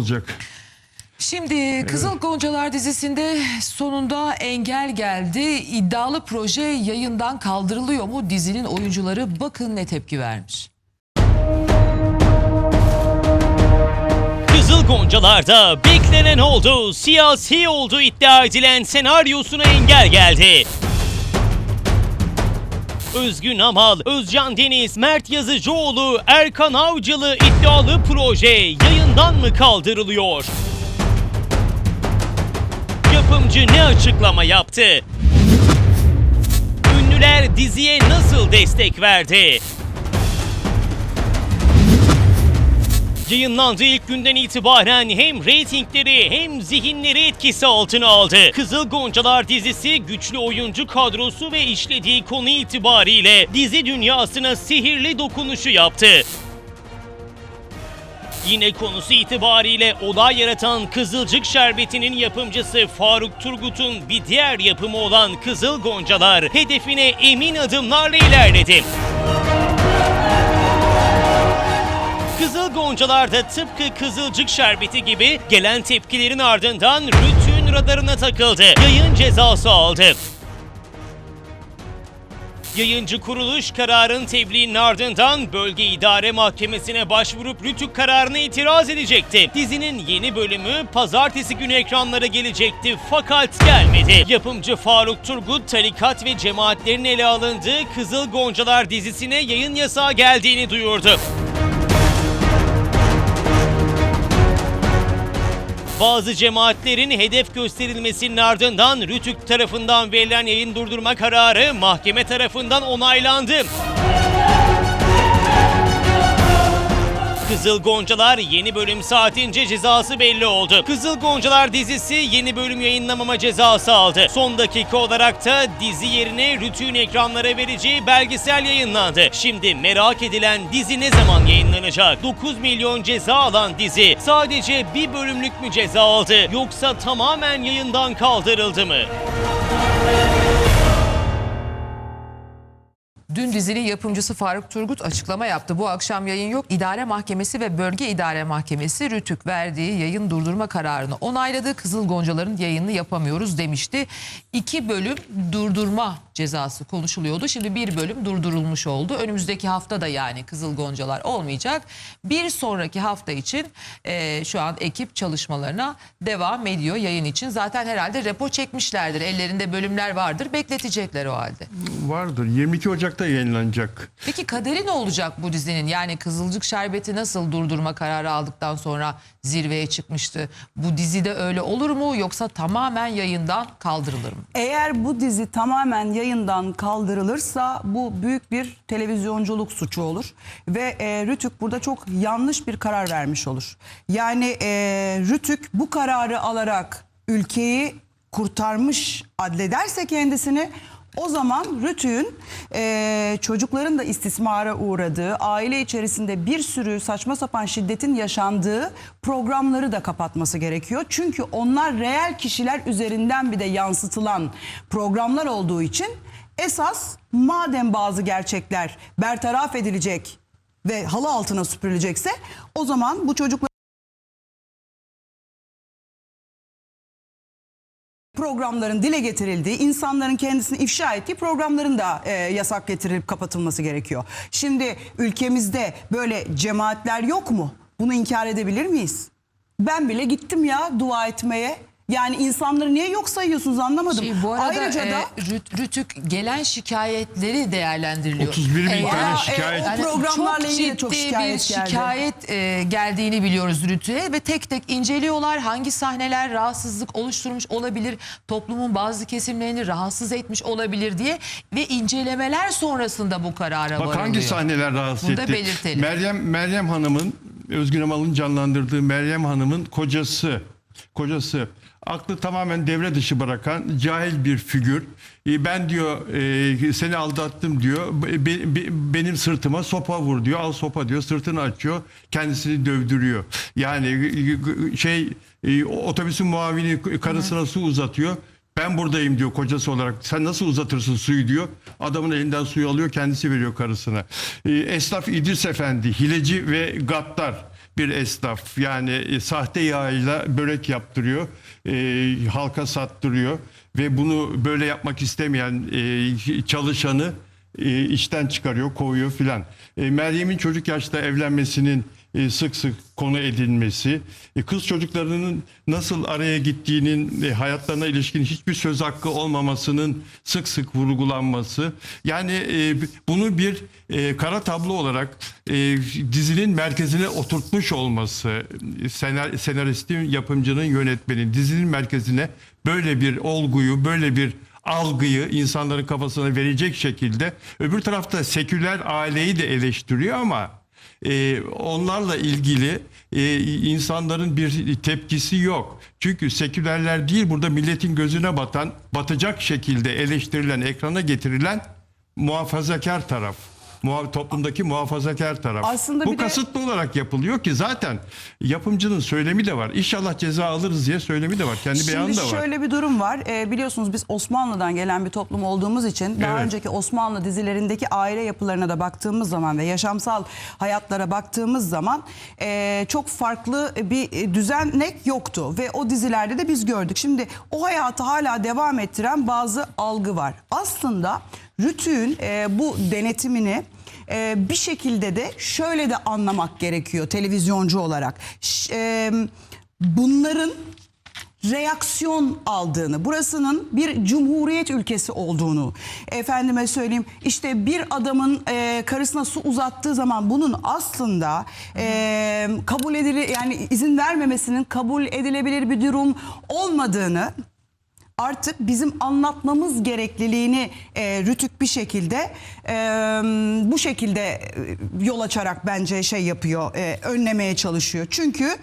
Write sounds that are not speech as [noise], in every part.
olacak. Şimdi Kızıl Goncalar dizisinde sonunda engel geldi. İddialı proje yayından kaldırılıyor mu? Dizinin oyuncuları bakın ne tepki vermiş. Kızıl Goncalar'da beklenen oldu, siyasi oldu iddia edilen senaryosuna engel geldi. Özgün Amal, Özcan Deniz, Mert Yazıcıoğlu, Erkan Avcılı iddialı proje yayından mı kaldırılıyor? Yapımcı ne açıklama yaptı? Ünlüler diziye nasıl destek verdi? Yayınlandığı ilk günden itibaren hem reytingleri hem zihinleri etkisi altına aldı. Kızıl Goncalar dizisi güçlü oyuncu kadrosu ve işlediği konu itibariyle dizi dünyasına sihirli dokunuşu yaptı. Yine konusu itibariyle olay yaratan Kızılcık Şerbeti'nin yapımcısı Faruk Turgut'un bir diğer yapımı olan Kızıl Goncalar hedefine emin adımlarla ilerledi. Kızıl Goncalar da tıpkı Kızılcık Şerbeti gibi gelen tepkilerin ardından Rütü'nün radarına takıldı. Yayın cezası aldı. Yayıncı kuruluş kararın tebliğinin ardından bölge idare mahkemesine başvurup Rütük kararına itiraz edecekti. Dizinin yeni bölümü pazartesi günü ekranlara gelecekti fakat gelmedi. Yapımcı Faruk Turgut tarikat ve cemaatlerin ele alındığı Kızıl Goncalar dizisine yayın yasağı geldiğini duyurdu. Bazı cemaatlerin hedef gösterilmesinin ardından Rütük tarafından verilen yayın durdurma kararı mahkeme tarafından onaylandı. Kızıl Goncalar yeni bölüm saatince cezası belli oldu. Kızıl Goncalar dizisi yeni bölüm yayınlamama cezası aldı. Son dakika olarak da dizi yerine Rütü'nün ekranlara vereceği belgesel yayınlandı. Şimdi merak edilen dizi ne zaman yayınlanacak? 9 milyon ceza alan dizi sadece bir bölümlük mü ceza aldı yoksa tamamen yayından kaldırıldı mı? Dün dizinin yapımcısı Faruk Turgut açıklama yaptı. Bu akşam yayın yok. İdare Mahkemesi ve Bölge İdare Mahkemesi Rütük verdiği yayın durdurma kararını onayladı. Kızıl Goncaların yayınını yapamıyoruz demişti. İki bölüm durdurma cezası konuşuluyordu. Şimdi bir bölüm durdurulmuş oldu. Önümüzdeki hafta da yani Kızıl Goncalar olmayacak. Bir sonraki hafta için e, şu an ekip çalışmalarına devam ediyor yayın için. Zaten herhalde repo çekmişlerdir. Ellerinde bölümler vardır. Bekletecekler o halde. Vardır. 22 Ocak'ta yayınlanacak. Peki kaderi ne olacak bu dizinin? Yani Kızılcık Şerbeti nasıl durdurma kararı aldıktan sonra zirveye çıkmıştı? Bu dizide öyle olur mu yoksa tamamen yayından kaldırılır mı? Eğer bu dizi tamamen yayından kaldırılırsa bu büyük bir televizyonculuk suçu olur. Ve e, Rütük burada çok yanlış bir karar vermiş olur. Yani e, Rütük bu kararı alarak ülkeyi kurtarmış adlederse kendisini o zaman Rütük'ün e, çocukların da istismara uğradığı, aile içerisinde bir sürü saçma sapan şiddetin yaşandığı programları da kapatması gerekiyor. Çünkü onlar reel kişiler üzerinden bir de yansıtılan programlar olduğu için esas madem bazı gerçekler bertaraf edilecek ve halı altına süpürülecekse o zaman bu çocuklar programların dile getirildiği, insanların kendisini ifşa ettiği programların da e, yasak getirilip kapatılması gerekiyor. Şimdi ülkemizde böyle cemaatler yok mu? Bunu inkar edebilir miyiz? Ben bile gittim ya dua etmeye. Yani insanları niye yok sayıyorsunuz anlamadım. Şey, bu arada Ayrıca e, da Rüt- Rütük gelen şikayetleri değerlendiriliyor. 31 bin Eğer- tane e, şikayet. o Yani programlarla çok ilgili ciddi çok şikayet bir geldi. şikayet e, geldiğini biliyoruz Rütü'ye ve tek tek inceliyorlar. Hangi sahneler rahatsızlık oluşturmuş olabilir, toplumun bazı kesimlerini rahatsız etmiş olabilir diye ve incelemeler sonrasında bu karara Bak varılıyor. hangi sahneler rahatsız Bunu da etti. belirtelim. Meryem Meryem Hanım'ın Özgün Amal'ın canlandırdığı Meryem Hanım'ın kocası kocası aklı tamamen devre dışı bırakan cahil bir figür. E, Ben diyor e, seni aldattım diyor. Be- be- benim sırtıma sopa vur diyor. Al sopa diyor. Sırtını açıyor. Kendisini dövdürüyor. Yani e, şey otobüsün muavini karısına su uzatıyor. Ben buradayım diyor kocası olarak. Sen nasıl uzatırsın suyu diyor. Adamın elinden suyu alıyor kendisi veriyor karısına. Esnaf İdris Efendi, hileci ve gaddar. Bir esnaf. Yani e, sahte yağıyla börek yaptırıyor, e, halka sattırıyor ve bunu böyle yapmak istemeyen e, çalışanı e, işten çıkarıyor, kovuyor filan. E, Meryem'in çocuk yaşta evlenmesinin sık sık konu edilmesi, e, kız çocuklarının nasıl araya gittiğinin e, hayatlarına ilişkin hiçbir söz hakkı olmamasının sık sık vurgulanması. Yani e, bunu bir e, kara tablo olarak e, dizinin merkezine oturtmuş olması, e, senar, senaristin, yapımcının, yönetmenin dizinin merkezine böyle bir olguyu, böyle bir algıyı insanların kafasına verecek şekilde öbür tarafta seküler aileyi de eleştiriyor ama e, onlarla ilgili e, insanların bir tepkisi yok. Çünkü sekülerler değil burada milletin gözüne batan, batacak şekilde eleştirilen, ekrana getirilen muhafazakar taraf. Muha- toplumdaki muhafazakar taraf. Aslında Bu de- kasıtlı olarak yapılıyor ki zaten yapımcının söylemi de var. İnşallah ceza alırız diye söylemi de var. Kendi beyanı Şimdi da var. şöyle bir durum var. Ee, biliyorsunuz biz Osmanlı'dan gelen bir toplum olduğumuz için daha Evet. önceki Osmanlı dizilerindeki aile yapılarına da baktığımız zaman ve yaşamsal hayatlara baktığımız zaman e, çok farklı bir düzenek yoktu ve o dizilerde de biz gördük. Şimdi o hayatı hala devam ettiren bazı algı var. Aslında Rütü'nün e, bu denetimini e, bir şekilde de şöyle de anlamak gerekiyor televizyoncu olarak. Ş- e, bunların reaksiyon aldığını, burasının bir cumhuriyet ülkesi olduğunu, efendime söyleyeyim işte bir adamın e, karısına su uzattığı zaman bunun aslında e, kabul edilir yani izin vermemesinin kabul edilebilir bir durum olmadığını artık bizim anlatmamız gerekliliğini e, Rütük bir şekilde e, bu şekilde e, yol açarak bence şey yapıyor, e, önlemeye çalışıyor. Çünkü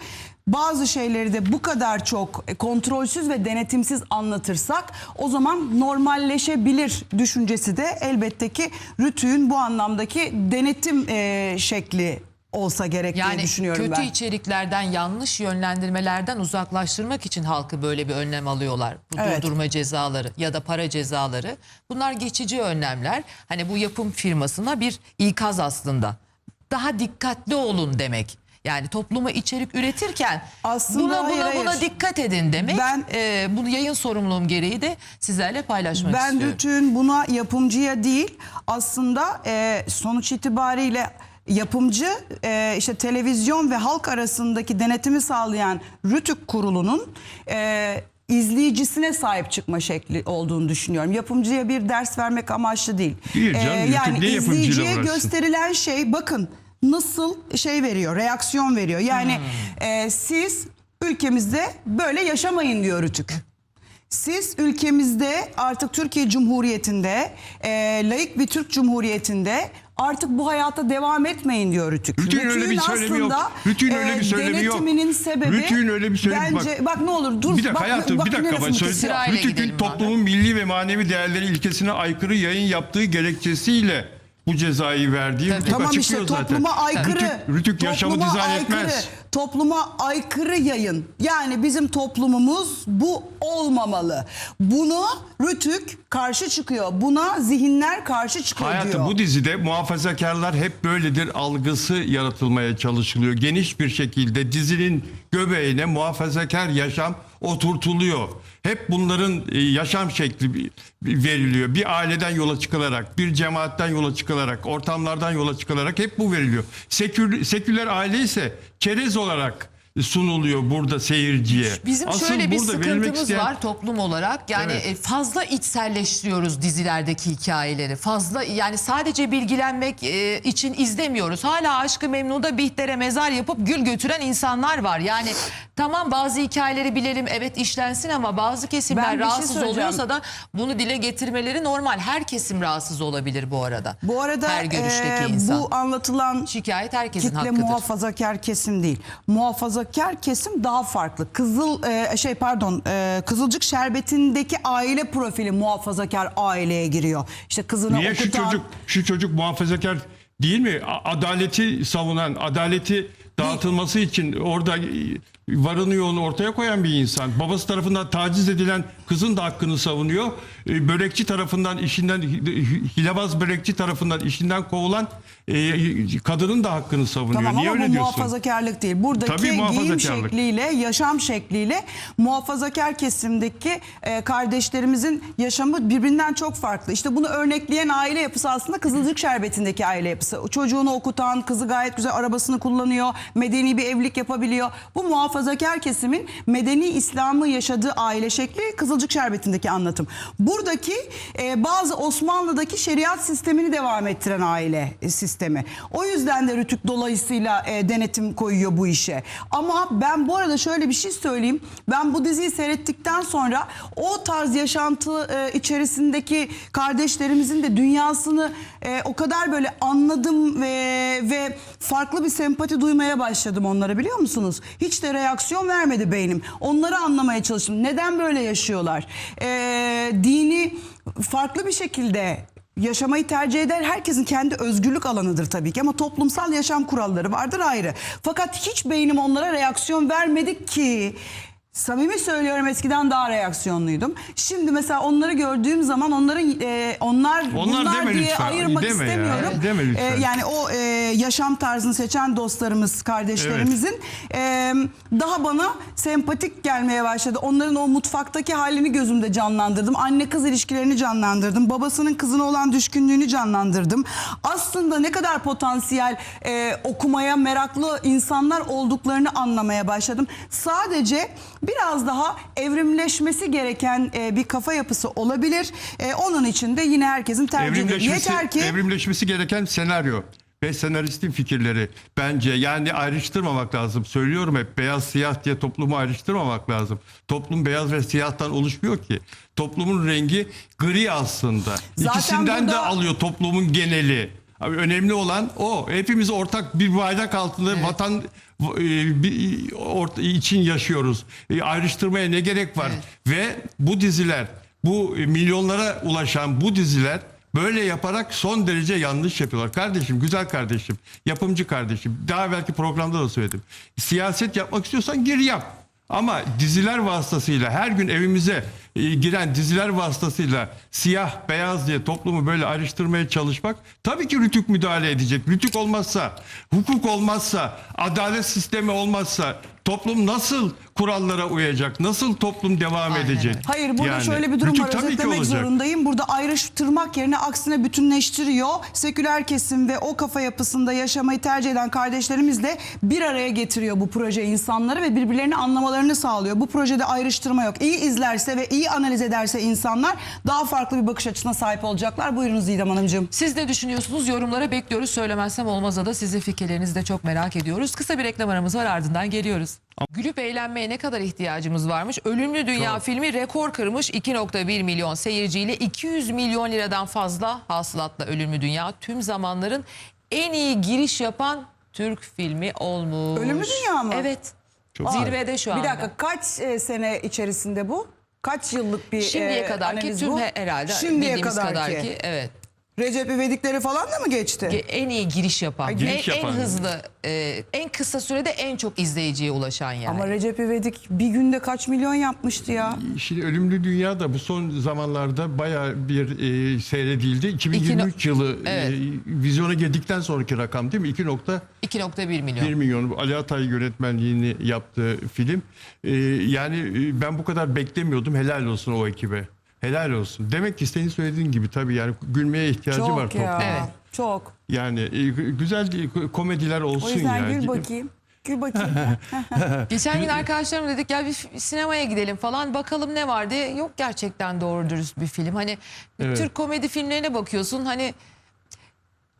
bazı şeyleri de bu kadar çok e, kontrolsüz ve denetimsiz anlatırsak o zaman normalleşebilir düşüncesi de elbette ki Rütük'ün bu anlamdaki denetim e, şekli olsa gerek diye Yani düşünüyorum kötü ben. içeriklerden, yanlış yönlendirmelerden uzaklaştırmak için halkı böyle bir önlem alıyorlar. Bu Evet. durdurma cezaları ya da para cezaları. Bunlar geçici önlemler. Hani bu yapım firmasına bir ikaz aslında. Daha dikkatli olun demek. Yani topluma içerik üretirken Aslında buna hayır, buna buna hayır. dikkat edin demek. Ben- e, bunu yayın sorumluluğum gereği de sizlerle paylaşmak Ben istiyorum. bütün buna yapımcıya değil aslında e, sonuç itibariyle yapımcı e, işte televizyon ve halk arasındaki denetimi sağlayan Rütük kurulunun e, izleyicisine sahip çıkma şekli olduğunu düşünüyorum. Yapımcıya bir ders vermek amaçlı değil. E, Değil canım, Rütük yani yapımcıyla izleyiciye uğraşsın? gösterilen şey bakın nasıl şey veriyor, reaksiyon veriyor. Yani Hmm. e, siz ülkemizde böyle yaşamayın diyor Rütük. Siz ülkemizde artık Türkiye Cumhuriyeti'nde e, layık bir Türk Cumhuriyeti'nde artık bu hayata devam etmeyin diyor Rütük. Rütük'ün öyle bir söylemi yok. Rütük'ün öyle bir e, söylemi yok. Denetiminin sebebi Rütük'ün öyle bir söylemi- bence bak, ne olur dur. Bir dakika bak, hayatım bak bir dakika ben söyleyeyim. Rütük'ün toplumun milli ve manevi değerleri ilkesine aykırı yayın yaptığı gerekçesiyle bu cezayı verdiği Rütük Tamam işte zaten. topluma aykırı. Rütük, Rütük yaşamı topluma dizayn aykırı, etmez. Topluma aykırı yayın. Yani bizim toplumumuz bu olmamalı. Bunu Rütük karşı çıkıyor. Buna zihinler karşı çıkıyor Hayatım diyor. bu dizide muhafazakarlar hep böyledir algısı yaratılmaya çalışılıyor. Geniş bir şekilde dizinin göbeğine muhafazakar yaşam oturtuluyor. Hep bunların e, yaşam şekli veriliyor. Bir aileden yola çıkılarak, bir cemaatten yola çıkılarak, ortamlardan yola çıkılarak hep bu veriliyor. Sekül, seküler aile ise çerez olarak sunuluyor burada seyirciye. Bizim Asıl şöyle bir sıkıntımız isteyen- var toplum olarak. Yani Evet. e, fazla içselleştiriyoruz dizilerdeki hikayeleri. Fazla yani sadece bilgilenmek e, için izlemiyoruz. Hala Aşkı Memnu'da Bihter'e mezar yapıp gül götüren insanlar var. Yani tamam bazı hikayeleri bilelim evet işlensin ama bazı Ben kesimler bir şey rahatsız söyleyeceğim. oluyorsa da bunu dile getirmeleri normal. Her kesim rahatsız olabilir bu arada. Bu arada her görüşteki e, insan. bu anlatılan Şikayet herkesin kitle hakkıdır. muhafazakar kesim değil. Muhafazakar kesim daha farklı. Kızıl e, şey pardon e, Kızılcık Şerbeti'ndeki aile profili muhafazakar aileye giriyor. İşte kızını Niye şu okutan çocuk şu çocuk muhafazakar değil mi? Adaleti savunan, adaleti dağıtılması için orada varını yoğunu ortaya koyan bir insan. Babası tarafından taciz edilen kızın da hakkını savunuyor. E, Börekçi tarafından işinden hilebaz börekçi tarafından işinden kovulan e, kadının da hakkını savunuyor. Tamam Niye ama öyle bu diyorsun? muhafazakarlık değil. Buradaki Tabii giyim muhafazakarlık. şekliyle, yaşam şekliyle muhafazakar kesimdeki e, kardeşlerimizin yaşamı birbirinden çok farklı. İşte bunu örnekleyen aile yapısı aslında Kızılcık Şerbeti'ndeki aile yapısı. Çocuğunu okutan, kızı gayet güzel arabasını kullanıyor, medeni bir evlilik yapabiliyor. Bu muhafazakar kesimin medeni İslam'ı yaşadığı aile şekli Kızılcık Şerbeti'ndeki anlatım. Buradaki e, bazı Osmanlı'daki şeriat sistemini devam ettiren aile e, sistemi. O yüzden de Rütük dolayısıyla e, denetim koyuyor bu işe. Ama ben bu arada şöyle bir şey söyleyeyim. Ben bu diziyi seyrettikten sonra o tarz yaşantı e, içerisindeki kardeşlerimizin de dünyasını e, o kadar böyle anladım ve ve farklı bir sempati duymaya başladım onlara biliyor musunuz? Hiç de reaksiyon vermedi beynim. Onları anlamaya çalıştım. Neden böyle yaşıyorlar? E, dini farklı bir şekilde yaşamayı tercih eder. Herkesin kendi özgürlük alanıdır tabii ki ama toplumsal yaşam kuralları vardır ayrı. Fakat hiç beynim onlara reaksiyon vermedi ki Samimi söylüyorum eskiden daha reaksiyonluydum. Şimdi mesela onları gördüğüm zaman onların e, onlar, Onlar bunlar deme diye lütfen. ayırmak Deme ya. istemiyorum. Deme lütfen. E, yani o e, yaşam tarzını seçen dostlarımız, kardeşlerimizin e, daha bana sempatik gelmeye başladı. Onların o mutfaktaki halini gözümde canlandırdım. Anne kız ilişkilerini canlandırdım. Babasının kızına olan düşkünlüğünü canlandırdım. Aslında ne kadar potansiyel e, okumaya meraklı insanlar olduklarını anlamaya başladım. Sadece biraz daha evrimleşmesi gereken e, bir kafa yapısı olabilir. E, onun için de yine herkesin tercihi. Yeter ki evrimleşmesi gereken senaryo ve senaristin fikirleri bence yani ayrıştırmamak lazım. Söylüyorum hep beyaz siyah diye toplumu ayrıştırmamak lazım. Toplum beyaz ve siyahtan oluşmuyor ki. Toplumun rengi gri aslında. Zaten İkisinden de burada- alıyor toplumun geneli. Abi önemli olan o. Hepimiz ortak bir bayrak altında vatan e, bir- ort- için yaşıyoruz. E, ayrıştırmaya ne gerek var? Ve bu diziler, bu milyonlara ulaşan bu diziler böyle yaparak son derece yanlış yapıyorlar. Kardeşim, güzel kardeşim, yapımcı kardeşim. Daha belki programda da söyledim. Siyaset yapmak istiyorsan gir yap. Ama diziler vasıtasıyla her gün evimize e, giren diziler vasıtasıyla siyah beyaz diye toplumu böyle ayrıştırmaya çalışmak tabii ki rütük müdahale edecek. Rütük olmazsa, hukuk olmazsa, adalet sistemi olmazsa toplum nasıl kurallara uyacak? Nasıl toplum devam Aynen edecek? Hayır burada Yani şöyle bir durum rütük var tabii ki özetlemek olacak. zorundayım. Burada ayrıştırmak yerine aksine bütünleştiriyor. Seküler kesim ve o kafa yapısında yaşamayı tercih eden kardeşlerimizle bir araya getiriyor bu proje insanları ve birbirlerini anlamalarını sağlıyor. Bu projede ayrıştırma yok. İyi izlerse ve iyi analiz ederse insanlar daha farklı bir bakış açısına sahip olacaklar. Buyurunuz Didem Hanımcığım. Siz ne düşünüyorsunuz? Yorumlara bekliyoruz. Söylemezsem olmazsa da sizin fikirlerinizi de çok merak ediyoruz. Kısa bir reklam aramız var ardından geliyoruz. Gülüp eğlenmeye ne kadar ihtiyacımız varmış? Ölümlü Dünya filmi rekor kırmış 2.1 milyon seyirciyle 200 milyon liradan fazla hasılatla Ölümlü Dünya tüm zamanların en iyi giriş yapan Türk filmi olmuş. Ölümlü Dünya mı? Evet. Çok Zirvede şu anda. Bir dakika kaç e, sene içerisinde bu? Kaç yıllık bir Şimdiye e, kadar ki analiz tüm bu? he- herhalde Şimdiye bildiğimiz kadar, ki evet. Recep İvedikleri falan da mı geçti? Ge- en iyi giriş yapan, giriş en, yapan. en hızlı, e, en kısa sürede en çok izleyiciye ulaşan yani. Ama Recep İvedik bir günde kaç milyon yapmıştı ya? Şimdi Ölümlü Dünya da bu son zamanlarda bayağı bir e, seyredildi. 2023 yılı Evet. e, vizyona girdikten sonraki rakam değil mi? 2.1 2.1 milyon. milyon. Ali Atay yönetmenliğini yaptığı film. E, yani e, ben bu kadar beklemiyordum. Helal olsun o ekibe. Helal olsun. Demek ki senin söylediğin gibi tabii yani gülmeye ihtiyacı var Çok ya. toplumun. Evet. Çok. Çok. Yani e, güzel komediler O olsun yüzden yani. gül bakayım. Gül bakayım. [laughs] Geçen gün arkadaşlarım dedik ya bir f- sinemaya gidelim falan bakalım ne var diye. Yok gerçekten doğru dürüst bir film. Hani Evet. Türk komedi filmlerine bakıyorsun hani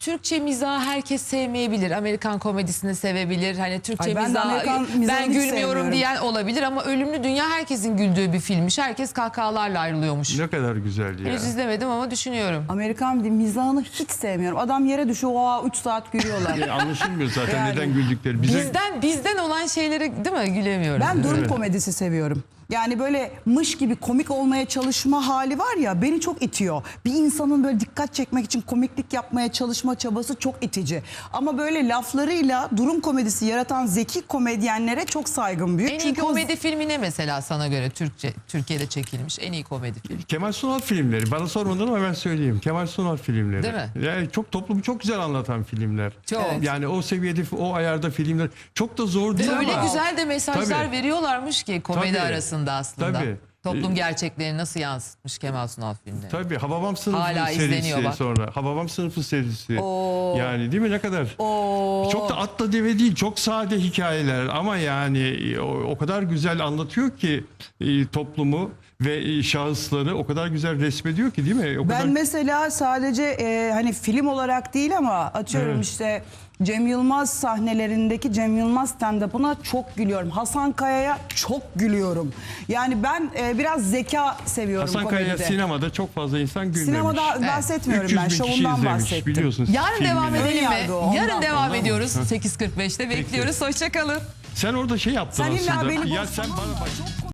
Türkçe mizahı herkes sevmeyebilir. Amerikan komedisini sevebilir. Hani Türkçe Ay ben de mizahı Amerikan ben hiç gülmüyorum sevmiyorum. diyen olabilir ama Ölümlü Dünya herkesin güldüğü bir filmmiş. Herkes kahkahalarla ayrılıyormuş. Ne kadar güzel ya. Henüz izlemedim ama düşünüyorum. Amerikan bir mizahını hiç sevmiyorum. Adam yere düşüyor, oha 3 saat gülüyorlar. [laughs] E, Anlaşılmıyor zaten Yani. neden güldükleri. Bize Bizden bizden olan şeylere değil mi gülemiyorum. Ben durum komedisi seviyorum. Yani böyle mış gibi komik olmaya çalışma hali var ya beni çok itiyor. Bir insanın böyle dikkat çekmek için komiklik yapmaya ulaşma çabası çok itici. Ama böyle laflarıyla durum komedisi yaratan zeki komedyenlere çok saygım büyük. En iyi Çünkü o- komedi filmi ne mesela sana göre Türkçe Türkiye'de çekilmiş en iyi komedi filmi? Kemal Sunal filmleri. Bana sormadan ama ben söyleyeyim. Kemal Sunal filmleri. Değil mi? Yani çok toplumu çok güzel anlatan filmler. Çok. Evet. Yani o seviyede, o ayarda filmler çok da zor değil Öyle ama. güzel de mesajlar Tabii. veriyorlarmış ki komedi Tabii. arasında aslında. Tabii. Toplum Ee, gerçeklerini nasıl yansıtmış Kemal Sunal filmleri. Tabii Hababam sınıfı Hala serisi izleniyor bak. sonra. Hababam sınıfı serisi. Yani değil mi ne kadar? Çok da atla deve değil. Çok sade hikayeler ama yani e, o, o kadar güzel anlatıyor ki e, toplumu ve e, şahısları o kadar güzel resmediyor ki değil mi? O Ben kadar... mesela sadece e, hani film olarak değil ama atıyorum Evet. işte Cem Yılmaz sahnelerindeki Cem Yılmaz stand-up'ına çok gülüyorum. Hasan Kaya'ya çok gülüyorum. Yani ben e, biraz zeka seviyorum Hasan Kaya komedide. sinemada çok fazla insan gülmemiş. Sinemada Evet. bahsetmiyorum 300 ben bin kişi şovundan izlemiş, bahsettim. biliyorsunuz. Yarın filmini. devam edelim mi? O, Yarın devam Ondan. ediyoruz. 8.45'te bekliyoruz. Hoşçakalın. Sen orada şey yaptın Sen illa aslında. beni ya sen bana mı? bak.